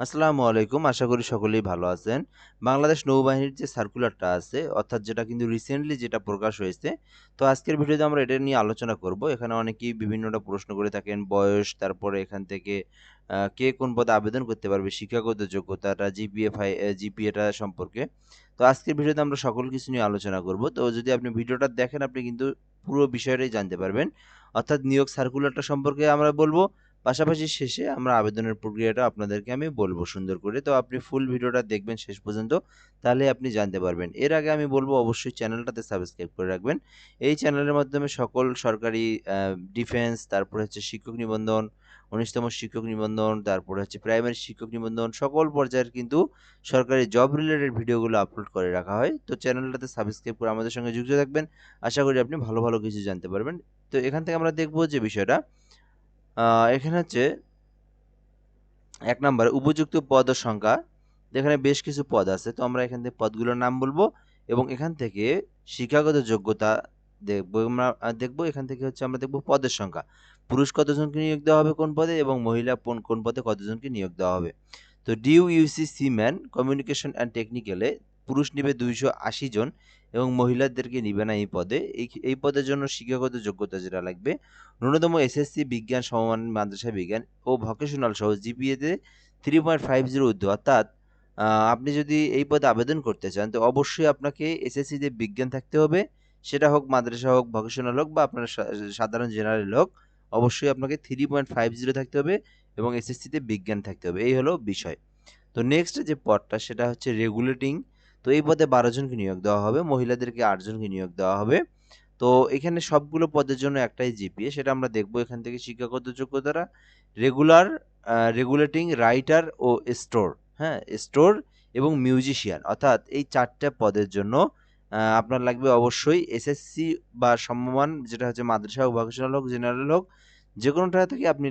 আসসালামু আলাইকুম, আশা করি সকলেই ভালো আছেন। বাংলাদেশ নৌবাহিনীর যে সার্কুলারটা আছে, অর্থাৎ যেটা কিন্তু রিসেন্টলি যেটা প্রকাশ হয়েছে, তো আজকের ভিডিওতে আমরা এটা নিয়ে আলোচনা করব। এখানে অনেকেই বিভিন্নটা প্রশ্ন করে থাকেন, বয়স, তারপরে এখান থেকে কে কোন পদে আবেদন করতে পারবে, শিক্ষাগত যোগ্যতাটা জিপিএ ফাই জিপিএটা সম্পর্কে। তো আজকের ভিডিওতে আমরা সকল কিছু নিয়ে আলোচনা করব। তো যদি আপনি ভিডিওটা দেখেন, আপনি কিন্তু পুরো বিষয়টাই জানতে পারবেন। অর্থাৎ নিয়োগ সার্কুলারটা সম্পর্কে আমরা বলব পাশাপাশি শেষে আমরা আবেদনের প্রক্রিয়াটা আপনাদেরকে আমি বলব সুন্দর করে। তো আপনি ফুল ভিডিওটা দেখবেন শেষ পর্যন্ত, তাহলে আপনি জানতে পারবেন। এর আগে আমি বলব অবশ্যই চ্যানেলটাতে সাবস্ক্রাইব করে রাখবেন। এই চ্যানেলের মাধ্যমে সকল সরকারি ডিফেন্স তারপরে হচ্ছে শিক্ষক নিবন্ধন, উনিশতম শিক্ষক নিবন্ধন, তারপরে হচ্ছে প্রাইমারি শিক্ষক নিবন্ধন, সকল পর্যায়ের কিন্তু সরকারি জব রিলেটেড ভিডিওগুলো আপলোড করে রাখা হয়। তো চ্যানেলটাতে সাবস্ক্রাইব করে আমাদের সঙ্গে যুক্ত থাকবেন। আশা করি আপনি ভালো ভালো কিছু জানতে পারবেন। তো এখান থেকে আমরা দেখব যে বিষয়টা এখানে হচ্ছে এক নম্বরে, উপযুক্ত পদের সংখ্যা। যেখানে বেশ কিছু পদ আছে, তো আমরা এখান থেকে পদগুলোর নাম বলব এবং এখান থেকে শিক্ষাগত যোগ্যতা দেখব। আমরা দেখব, এখান থেকে হচ্ছে আমরা দেখব পদের সংখ্যা। পুরুষ কতজনকে নিয়োগ দেওয়া হবে কোন পদে এবং মহিলা কোন কোন পদে কতজনকে নিয়োগ দেওয়া হবে? তো ডিউ ইউসি সিম্যান কমিউনিকেশন অ্যান্ড টেকনিক্যালে পুরুষ নিবে দুইশো আশি জন এবং মহিলাদেরকে নিবে না এই পদে। এই পদের জন্য শিক্ষাগত যোগ্যতা যেটা লাগবে, ন্যূনতম এসএসসি বিজ্ঞান, সমমান, মাদ্রাসা বিজ্ঞান ও ভকেশনাল সহ জিপিএতে থ্রি পয়েন্ট ফাইভ জিরো ঊর্ধ্ব অর্থাৎ আপনি যদি এই পদে আবেদন করতে চান, তো অবশ্যই আপনাকে এসএসসিতে বিজ্ঞান থাকতে হবে। সেটা হোক মাদ্রাসা হোক ভকেশনাল হোক বা আপনার সাধারণ জেনারেল হোক, অবশ্যই আপনাকে থ্রি পয়েন্ট ফাইভ জিরো থাকতে হবে এবং এসএসসিতে বিজ্ঞান থাকতে হবে। এই হলো বিষয়। তো নেক্সট যে পদটা, সেটা হচ্ছে রেগুলেটিং তো এই পদে বারো জনকে নিয়োগ দেওয়া হবে, মহিলাদেরকে আট জনকে নিয়োগ দেওয়া হবে। তো এখানে সবগুলো পদের জন্য একটাই জিপিএ, সেটা আমরা দেখব এখান থেকে শিক্ষাগত যোগ্যতারা রেগুলার রেগুলেটিং রাইটার ও স্টোর হ্যাঁ স্টোর এবং মিউজিশিয়ান অর্থাৎ এই চারটা পদের জন্য আপনার লাগবে অবশ্যই এসএসসি বা সমমান, যেটা হচ্ছে মাদ্রাসা হোক ভকেশনাল হোক জেনারেল হোক যে কোনোটা থেকে আপনি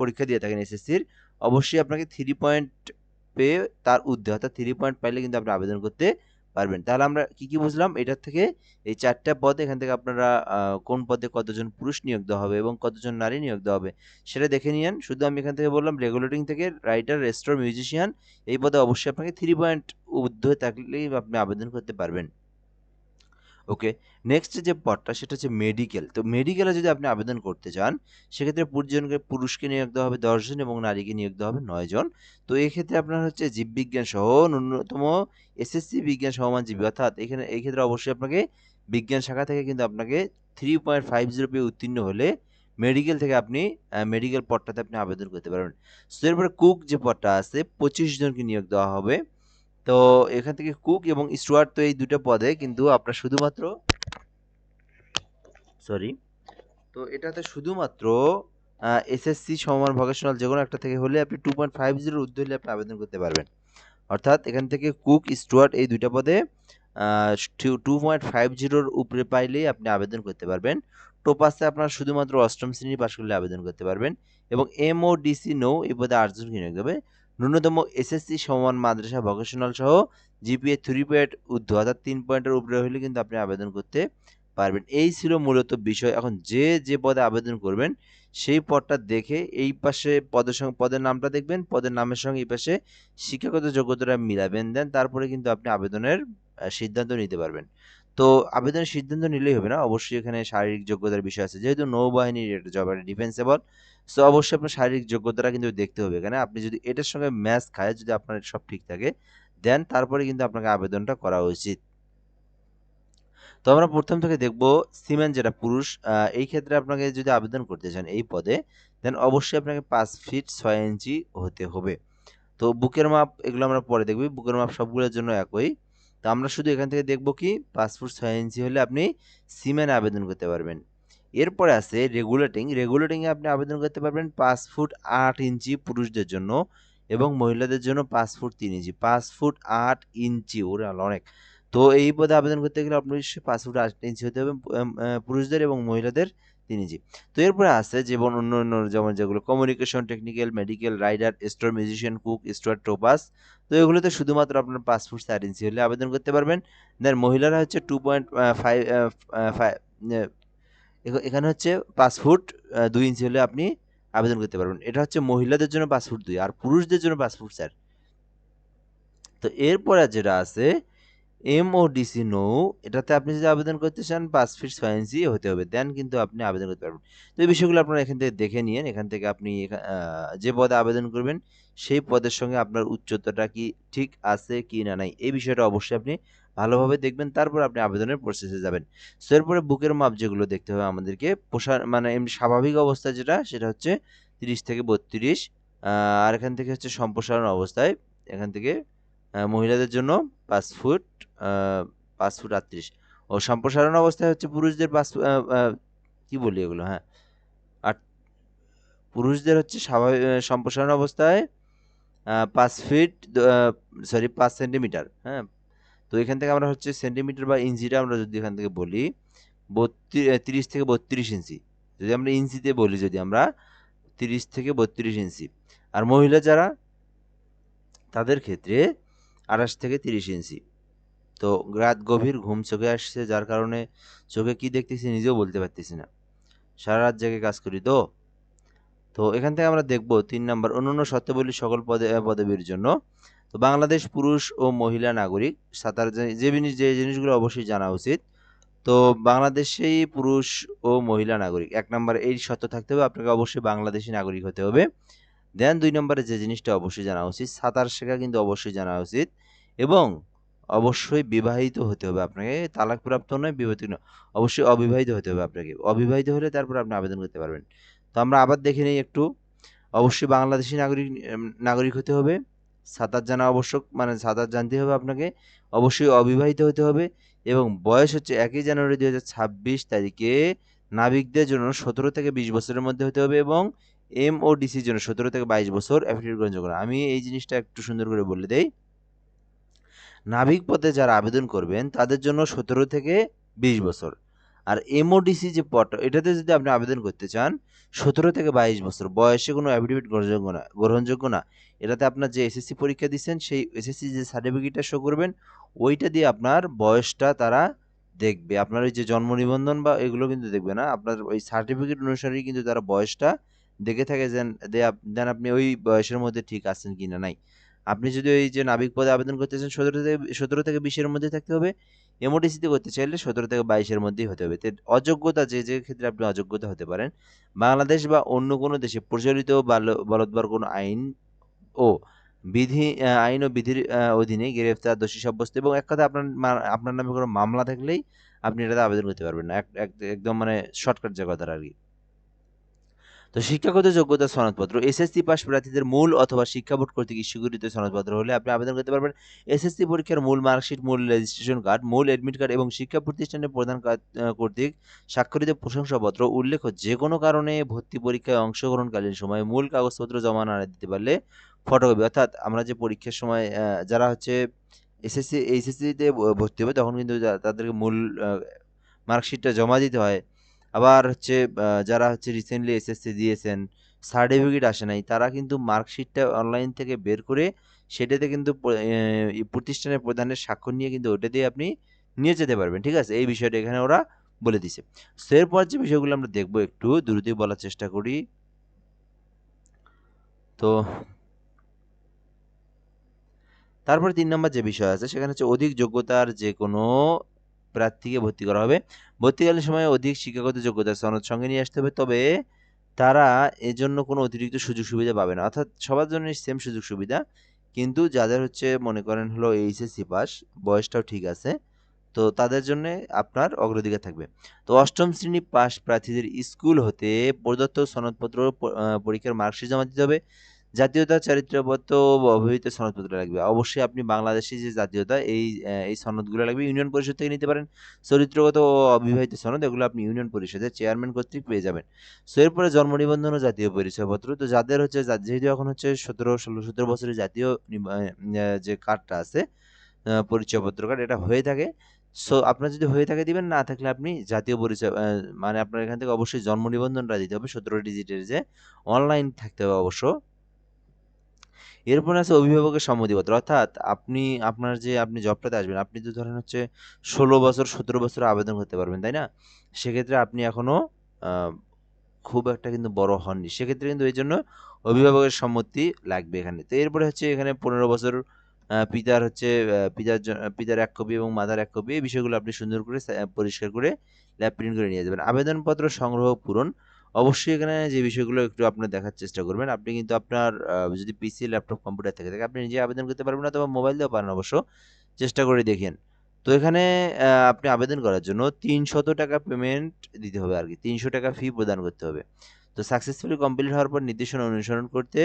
পরীক্ষা দিয়ে থাকেন এসএসসির অবশ্যই আপনাকে থ্রি পয়েন্ট পেয়ে তার ঊর্ধ্বে অর্থাৎ থ্রি পয়েন্ট পাইলে কিন্তু আপনি আবেদন করতে পারবেন। তাহলে আমরা কি কি বুঝলাম? এটার থেকে এই চারটা পদ, এখান থেকে আপনারা কোন পদে কতজন পুরুষ নিয়োগ দেওয়া হবে এবং কতজন নারী নিয়োগ দেওয়া হবে সেটা দেখে নিন শুধু আমি এখান থেকে বললাম রেগুলেটিং থেকে রাইটার রেস্টোর মিউজিশিয়ান এই পদে অবশ্যই আপনাকে থ্রি পয়েন্ট ঊর্ধ্বে থাকলেই আপনি আবেদন করতে পারবেন। ওকে নেক্সট যে পদটা সেটা হচ্ছে মেডিকেল তো মেডিকেলে যদি আপনি আবেদন করতে চান, সেক্ষেত্রে পুরুষজনকে পুরুষকে নিয়োগ দেওয়া হবে দশজন এবং নারীকে নিয়োগ দেওয়া হবে নয় জন। তো এক্ষেত্রে আপনার হচ্ছে জীববিজ্ঞান সহ ন্যূনতম এসএসসি বিজ্ঞান সমমান জীবী। অর্থাৎ এখানে এই ক্ষেত্রে অবশ্যই আপনাকে বিজ্ঞান শাখা থেকে কিন্তু আপনাকে থ্রি পয়েন্ট ফাইভ জিরো পেয়ে উত্তীর্ণ হলে মেডিকেল থেকে আপনি মেডিকেল পদটাতে আপনি আবেদন করতে পারবেন। তো এরপরে কুক যে পদটা আছে, পঁচিশ জনকে নিয়োগ দেওয়া হবে। তো এখান থেকে কুক এবং স্টুয়ার্ট তো এই দুটো পদে, কিন্তু আপনার শুধুমাত্র সরি তো এটাতে শুধুমাত্র এসএসসি সমমান ভোকেশনাল যে কোনো একটা থেকে হলে আপনি টু পয়েন্ট ফাইভ জিরোর ঊর্ধ্বে হলে আপনি আবেদন করতে পারবেন। অর্থাৎ এখান থেকে কুক স্টুয়ার্ট এই দুইটা পদে টু পয়েন্ট ফাইভ জিরোর উপরে পাইলেই আপনি আবেদন করতে পারবেন। টোপাসে আপনার শুধুমাত্র অষ্টম শ্রেণি পাশ করলে আবেদন করতে পারবেন এবং এম ও ডিসি নো এই পদে আটজন নিয়োগ দেবে ন্যূনতম এসএসসি সমান মাদ্রাসা ভোকেশনাল সহ জিপিএ থ্রি পয়েন্ট ঊর্ধ্ব অর্থাৎ তিন পয়েন্টের উপরে হলে কিন্তু আপনি আবেদন করতে পারবেন। এই ছিল মূলত বিষয়। এখন যে যে পদে আবেদন করবেন, সেই পদটা দেখে এই পাশে পদের সঙ্গে, পদের নামটা দেখবেন, পদের নামের সঙ্গে এই পাশে শিক্ষাগত যোগ্যতাটা মিলাবেন, দেন তারপরে কিন্তু আপনি আবেদনের সিদ্ধান্ত নিতে পারবেন। তো আবেদনের সিদ্ধান্ত নিলেই হবে না। অবশ্যই এখানে শারীরিক যোগ্যতার বিষয় আছে। যেহেতু নৌবাহিনীর একটা জব একটা ডিফেন্সেবল সো অবশ্যই আপনার শারীরিক যোগ্যতাটা কিন্তু দেখতে হবে। এখানে আপনি যদি এটার সঙ্গে ম্যাচ খায়, যদি আপনার সব ঠিক থাকে দেন তারপরে কিন্তু আপনাকে আবেদনটা করা উচিত। তো আমরা প্রথম থেকে দেখব সিমেন্ট যেটা পুরুষ এই ক্ষেত্রে আপনাকে যদি আবেদন করতে চান এই পদে দেন অবশ্যই আপনাকে পাঁচ ফিট ছয় ইঞ্চি হতে হবে। তো বুকের মাপ এগুলো আমরা পরে দেখব। বুকের মাপ সবগুলোর জন্য একই। তো আমরা শুধু এখান থেকে দেখব কি পাঁচ ফুট ছয় ইঞ্চি হলে আপনি সিমেন্ট আবেদন করতে পারবেন। এরপরে আছে রেগুলেটিং রেগুলেটিংয়ে আপনি আবেদন করতে পারবেন পাঁচ ফুট আট ইঞ্চি পুরুষদের জন্য এবং মহিলাদের জন্য পাঁচ ফুট তিন ইঞ্চি। পাঁচ ফুট আট ইঞ্চি, ওরে অনেক। তো এই পদে আবেদন করতে গেলে আপনি পাঁচ ফুট আট ইঞ্চি হতে হবে পুরুষদের এবং মহিলাদের। তিন ইঞ্চি তো এরপরে আছে যেমন অন্য অন্য যেমন যেগুলো communication technical medical rider store musician cook store topaz তো এগুলোতে শুধুমাত্র আপনার ফুট চার ইঞ্চি হলে আবেদন করতে পারবেন। দেন মহিলারা হচ্ছে টু পয়েন্ট ফাইভ ফাইভ এখানে হচ্ছে ফুট দুই ইঞ্চি হলে আপনি আবেদন করতে পারবেন। এটা হচ্ছে মহিলাদের জন্য পাসপোর্ট দুই আর পুরুষদের জন্য পাসপোর্ট চার। তো এরপরে যেটা আছে এম ও ডিসি নৌ এটাতে আপনি যদি আবেদন করতে চান পাঁচ ফিট ছয় হতে হবে। দেন কিন্তু আপনি আবেদন করতে পারবেন। তো এই বিষয়গুলো আপনারা এখান থেকে দেখে নিন এখান থেকে আপনি যে পদে আবেদন করবেন, সেই পদের সঙ্গে আপনার উচ্চতাটা কি ঠিক আছে কি না নাই, এই বিষয়টা অবশ্যই আপনি ভালোভাবে দেখবেন। তারপর আপনি আবেদনের প্রসেসে যাবেন। সো এরপরে বুকের মাপ যেগুলো দেখতে হবে আমাদেরকে পোষা মানে এমনি স্বাভাবিক অবস্থা যেটা, সেটা হচ্ছে তিরিশ থেকে বত্রিশ। আর এখান থেকে হচ্ছে সম্প্রসারণ অবস্থায়, এখান থেকে মহিলাদের জন্য পাঁচ ফুট পাঁচ ফুট আটত্রিশ। ও সম্প্রসারণ অবস্থায় হচ্ছে পুরুষদের পাঁচ কি বলি এগুলো হ্যাঁ? আট পুরুষদের হচ্ছে স্বাভাবিক সম্প্রসারণ অবস্থায় পাঁচ ফিট সরি পাঁচ সেন্টিমিটার হ্যাঁ? তো এখান থেকে আমরা হচ্ছে সেন্টিমিটার বা ইঞ্চিটা আমরা যদি এখান থেকে বলি তিরিশ থেকে বত্রিশ ইঞ্চি। যদি আমরা ইঞ্চিতে বলি, যদি আমরা তিরিশ থেকে বত্রিশ ইঞ্চি। আর মহিলা যারা, তাদের ক্ষেত্রে আঠাশ থেকে তিরিশ ইঞ্চি। তো রাত গভীর ঘুম চোখে আসছে, যার কারণে চোখে কি দেখতেছি নিজেও বলতে পারতেছি না। সারা রাত জেগে কাজ করি তো। তো এখান থেকে আমরা দেখব তিন নম্বর অন্যান্য শর্তাবলী সকল পদে পদবীর জন্য। তো বাংলাদেশ পুরুষ ও মহিলা নাগরিক, সাঁতার যে- জিনিস, যে জিনিসগুলো অবশ্যই জানা উচিত। তো বাংলাদেশেই পুরুষ ও মহিলা নাগরিক, এক নম্বর এই শর্ত থাকতে হবে, আপনাকে অবশ্যই বাংলাদেশি নাগরিক হতে হবে। দেন দুই নম্বরে যে জিনিসটা অবশ্যই জানা উচিত, সাঁতার শেখা কিন্তু অবশ্যই জানা উচিত এবং অবশ্যই বিবাহিত হতে হবে আপনাকে, তালাকপ্রাপ্ত নয়, বিবাহিত নয়, অবশ্যই অবিবাহিত হতে হবে আপনাকে। অবিবাহিত হলে তারপর আপনি আবেদন করতে পারবেন। তো আমরা আবার দেখে নিই একটু, অবশ্যই বাংলাদেশি নাগরিক নাগরিক হতে হবে, সাঁতার জানা আবশ্যক মানে সাঁতার জানতে হবে আপনাকে, অবশ্যই অবিবাহিত হতে হবে এবং বয়স হচ্ছে একই জানুয়ারি দুই হাজার ছাব্বিশ তারিখে নাবিকদের জন্য সতেরো থেকে বিশ বছরের মধ্যে হতে হবে এবং এম ও ডিসির জন্য সতেরো থেকে বাইশ বছর অ্যাফিডেভিট গ্রহণযোগ্য না। আমি এই জিনিসটা একটু সুন্দর করে বলে দেই। নাবিক পদে যারা আবেদন করবেন, তাদের জন্য সতেরো থেকে বিশ বছর। আর এমওডিসি যে পদ, এটাতে যদি আপনি আবেদন করতে চান, সতেরো থেকে বাইশ বছর, বয়সে কোনো অ্যাফিডেভিট গ্রহণযোগ্য না গ্রহণযোগ্য না। এটাতে আপনার যে এসএসসি পরীক্ষা দিচ্ছেন, সেই এসএসসি যে সার্টিফিকেটটা শো করবেন, ওইটা দিয়ে আপনার বয়সটা তারা দেখবে। আপনার ওই যে জন্ম নিবন্ধন বা এগুলো কিন্তু দেখবে না। আপনার ওই সার্টিফিকেট অনুসারেই কিন্তু তারা বয়সটা দেখে থাকে যেন দেন আপনি ওই বয়সের মধ্যে ঠিক আছেন কি না নাই। আপনি যদি ওই যে নাবিক পদে আবেদন করতে চান সতেরো থেকে সতেরো থেকে বিশের মধ্যে থাকতে হবে। এমওডিসিতে করতে চাইলে সতেরো থেকে বাইশের মধ্যেই হতে হবে। তো অযোগ্যতা যে যে ক্ষেত্রে আপনি অযোগ্যতা হতে পারেন, বাংলাদেশ বা অন্য কোনো দেশে প্রচলিত বাল- বলৎবার কোনো আইন ও বিধি আইন ও বিধির অধীনে গ্রেফতার, দোষী সাব্যস্ত এবং এক কথা আপনার আপনার নামে কোনো মামলা থাকলেই আপনি এটাতে আবেদন করতে পারবেন না। এক- এক- একদম মানে শর্টকাট যে কথাটা আর কি। তো শিক্ষাগত যোগ্যতা সনদপত্র এসএসসি পাস প্রার্থীদের মূল অথবা শিক্ষা বোর্ড কর্তৃক ইস্যুকৃত সনদপত্র হলে আপনি আবেদন করতে পারবেন। এসএসসি পরীক্ষার মূল মার্কশিট, মূল রেজিস্ট্রেশন কার্ড মূল অ্যাডমিট কার্ড এবং শিক্ষা প্রতিষ্ঠানের প্রধান কার- কর্তৃক স্বাক্ষরিত প্রশংসাপত্র উল্লেখ্য যে কোনো কারণে ভর্তি পরীক্ষায় অংশগ্রহণকালীন সময়ে মূল কাগজপত্র জমা না দিতে পারলে ফটোকপি অর্থাৎ আমরা যে পরীক্ষার সময় যারা হচ্ছে এসএসসি এইচএসসিতে ভর্তি হবে, তখন কিন্তু তাদেরকে মূল মার্কশিটটা জমা দিতে হয়। আবার হচ্ছে যারা হচ্ছে রিসেন্টলি এসএসসি দিয়েছেন সার্টিফিকেট আসে নাই, তারা কিন্তু মার্কশিটটা অনলাইন থেকে বের করে সেটাতে কিন্তু প্রতিষ্ঠানের প্রধানের স্বাক্ষর নিয়ে কিন্তু ওটা দিয়ে আপনি নিয়ে যেতে পারবেন, ঠিক আছে? এই বিষয়টা এখানে ওরা বলে দিছে। সো এরপর যে বিষয়গুলো আমরা দেখব একটু দ্রুতই বলার চেষ্টা করি। তো তারপরে তিন নম্বর যে বিষয় আছে, সেখানে হচ্ছে অধিক যোগ্যতার যে কোনো প্রার্থীকে ভর্তি করা হবে। ভর্তিকালীন সময়ে অধিক শিক্ষাগত যোগ্যতা সনদ সঙ্গে নিয়ে আসতে হবে, তবে তারা এজন্য কোনো অতিরিক্ত সুযোগ সুবিধা পাবে না। অর্থাৎ সবার জন্য সেম সুযোগ সুবিধা, কিন্তু যাদের হচ্ছে মনে করেন হলো এইচএসসি পাস বয়সটাও ঠিক আছে, তো তাদের জন্য আপনার অগ্রাধিকার থাকবে। তো অষ্টম শ্রেণি পাস প্রার্থীদের স্কুল হতে প্রদত্ত সনদপত্র পরীক্ষার মার্কশিট জমা দিতে হবে। জাতীয়তা চারিত্রপত্র অভিহিত সনদপত্র লাগবে। অবশ্যই আপনি বাংলাদেশি যে জাতীয়তা, এই এই সনদগুলো লাগবে, ইউনিয়ন পরিষদ থেকে নিতে পারেন। চরিত্রগত ও অবিবাহিত সনদ, এগুলো আপনি ইউনিয়ন পরিষদের চেয়ারম্যান কর্তৃক পেয়ে যাবেন। সো, এরপরে জন্ম নিবন্ধন ও জাতীয় পরিচয়পত্র। তো যাদের হচ্ছে যেহেতু এখন হচ্ছে সতেরো, ষোলো, সতেরো বছরের জাতীয় যে কার্ডটা আছে পরিচয়পত্র কার্ড, এটা হয়ে থাকে। সো, আপনার যদি হয়ে থাকে দিবেন, না থাকলে আপনি জাতীয় পরিচয় মানে আপনার এখান থেকে অবশ্যই জন্ম নিবন্ধনটা দিতে হবে। সতেরো ডিজিটের যে, অনলাইন থাকতে হবে অবশ্য। এরপর আছে অভিভাবকের সম্মতিপত্র। অর্থাৎ আপনি আপনার যে আপনি জবটাতে আসবেন আপনি তো ধরেন হচ্ছে ষোলো বছর সতেরো বছর আবেদন করতে পারবেন তাই না? সেক্ষেত্রে আপনি এখনও আহ, খুব একটা কিন্তু বড় হননি। সেক্ষেত্রে কিন্তু এই জন্য অভিভাবকের সম্মতি লাগবে এখানে। তো এরপরে হচ্ছে এখানে পনেরো বছর পিতার হচ্ছে পিতার পিতার এক কপি এবং মাতার এক কপি এই বিষয়গুলো আপনি সুন্দর করে পরিষ্কার করে ল্যাব প্রিন্ট করে নিয়ে যাবেন। আবেদনপত্র সংগ্রহ পূরণ অবশ্যই এখানে যে বিষয়গুলো একটু আপনার দেখার চেষ্টা করবেন, আপনি কিন্তু আপনার যদি পিসি ল্যাপটপ কম্পিউটার থেকে থাকে, আপনি নিজে আবেদন করতে পারবেন না অথবা মোবাইল দিয়েও পারেন অবশ্য। চেষ্টা করে দেখেন। তো এখানে আপনি আবেদন করার জন্য তিনশত টাকা পেমেন্ট দিতে হবে আর কি তিনশো টাকা ফি প্রদান করতে হবে। তো সাকসেসফুলি কমপ্লিট হওয়ার পর নির্দেশনা অনুসরণ করতে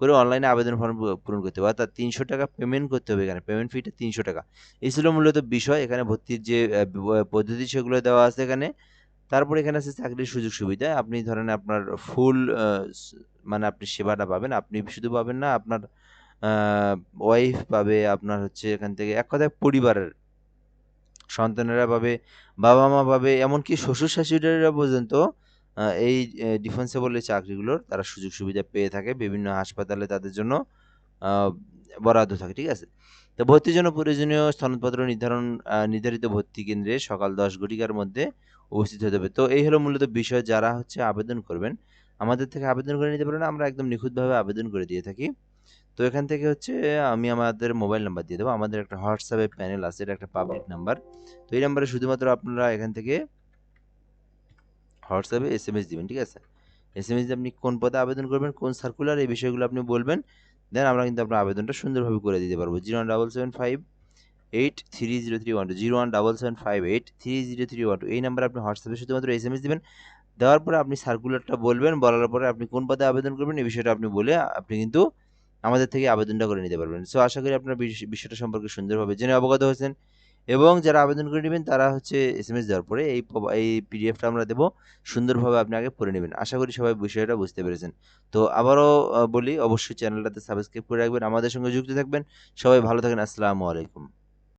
করে অনলাইনে আবেদন ফর্ম পূরণ করতে হবে। অর্থাৎ তিনশো টাকা পেমেন্ট করতে হবে এখানে। পেমেন্ট ফিটা তিনশো টাকা। এই ছিল মূলত বিষয়। এখানে ভর্তির যে পদ্ধতি সেগুলো দেওয়া আছে এখানে। তারপর এখানে আছে চাকরির সুযোগ সুবিধা। আপনি ধরেন আপনার ফুল মানে আপনি সেবাটা পাবেন। আপনি শুধু পাবেন না, আপনার ওয়াইফ পাবে, আপনার হচ্ছে এখান থেকে এক কথায় পরিবারের। সন্তানেরা পাবে বাবা মা পাবে, এমনকি শ্বশুর শাশুড়িরা পর্যন্ত এই ডিফেন্সেবল এই চাকরিগুলোর তারা সুযোগ সুবিধা পেয়ে থাকে। বিভিন্ন হাসপাতালে তাদের জন্য বরাদ্দ থাকে, ঠিক আছে? তো ভর্তির জন্য প্রয়োজনীয় সনদপত্র নির্ধারণ নির্ধারিত ভর্তি কেন্দ্রে সকাল দশ ঘটিকার মধ্যে উপস্থিত হতে হবে তো এই হলো মূলত বিষয় যারা হচ্ছে আবেদন করবেন। আমাদের থেকে আবেদন করে নিতে পারেন আমরা একদম নিখুঁতভাবে আবেদন করে দিয়ে থাকি। তো এখান থেকে হচ্ছে আমি আমাদের মোবাইল নাম্বার দিয়ে দেবো। আমাদের একটা হোয়াটসঅ্যাপে প্যানেল আছে, এটা একটা পাবলিক নাম্বার। তো এই নাম্বারে শুধুমাত্র আপনারা এখান থেকে হোয়াটসঅ্যাপে এস এম এস দিবেন, ঠিক আছে? এস এম এস আপনি কোন পদে আবেদন করবেন, কোন সার্কুলার এই বিষয়গুলো আপনি বলবেন, দেন আমরা কিন্তু আপনার আবেদনটা সুন্দরভাবে করে দিতে পারব। Zero double seven five eight three zero three one two zero one double seven five eight three zero three one two এই নাম্বারে আপনি হোয়াটসঅ্যাপে শুধুমাত্র এস এম এস দিবেন। দেওয়ার পরে আপনি সার্কুলারটা বলবেন, বলার পরে আপনি কোন পদে আবেদন করবেন, এই বিষয়টা আপনি বলে আপনি কিন্তু আমাদের থেকে আবেদনটা করে নিতে পারবেন। সো আশা করি আপনার বিষয়টা সম্পর্কে সুন্দরভাবে জেনে অবগত হয়েছেন। এবং যারা আবেদন করে নেবেন, তারা হচ্ছে এস এম এস দেওয়ার পরে এই এই পিডিএফটা আমরা দেবো, সুন্দরভাবে আপনি আগে পড়ে নেবেন। আশা করি সবাই বিষয়টা বুঝতে পেরেছেন। তো, আবারও বলি, অবশ্যই চ্যানেলটাতে সাবস্ক্রাইব করে রাখবেন, আমাদের সঙ্গে যুক্ত থাকবেন। সবাই ভালো থাকেন, আসসালামু আলাইকুম।